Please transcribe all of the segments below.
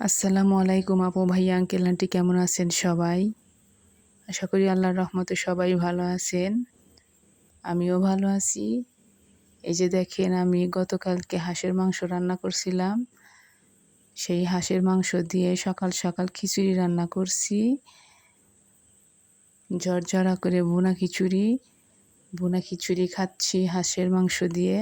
আসসালামু আলাইকুম আপু ভাইয়া আঙ্কেল, আন্টি কেমন আছেন সবাই? আশা করি আল্লাহর রহমতে সবাই ভালো আছেন। আমিও ভালো আছি। এই যে দেখেন, আমি গতকালকে হাঁসের মাংস রান্না করছিলাম। সেই হাঁসের মাংস দিয়ে সকাল সকাল খিচুড়ি রান্না করছি। ঝরঝরা করে বোনা খিচুড়ি। বোনা খিচুড়ি খাচ্ছি হাঁসের মাংস দিয়ে।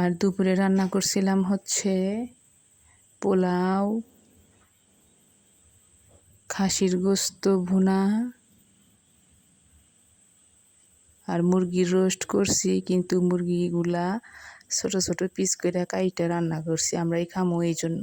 আর দুপুরে রান্না করছিলাম হচ্ছে পোলাও, খাসির গোস্ত, ভুনা আর মুরগির রোস্ট করছি, কিন্তু মুরগিগুলা ছোট ছোট পিস করে কাইটা রান্না করছি আমরা এই খামো এই জন্য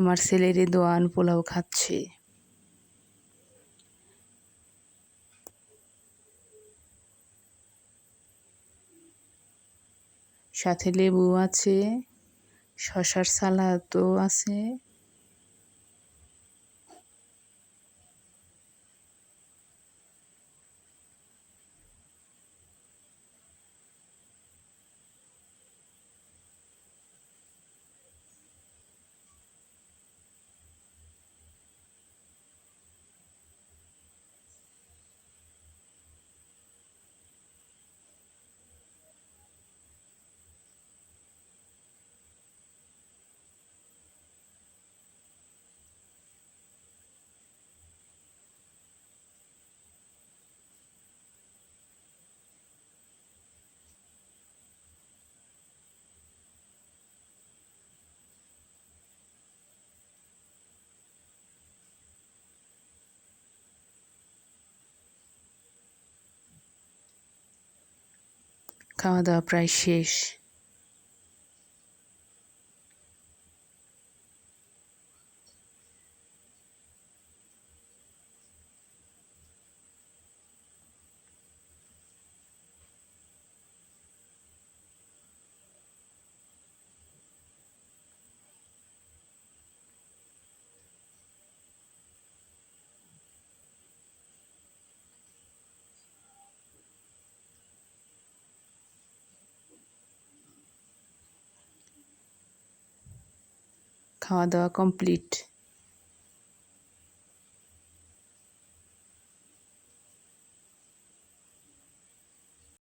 আমার ছেলেরে দোয়ান পোলাও খাচ্ছে। সাথে লেবু আছে শশার সালাদও আছে। খাওয়া দাওয়া প্রায় শেষ। খাওয়া দাওয়া কমপ্লিট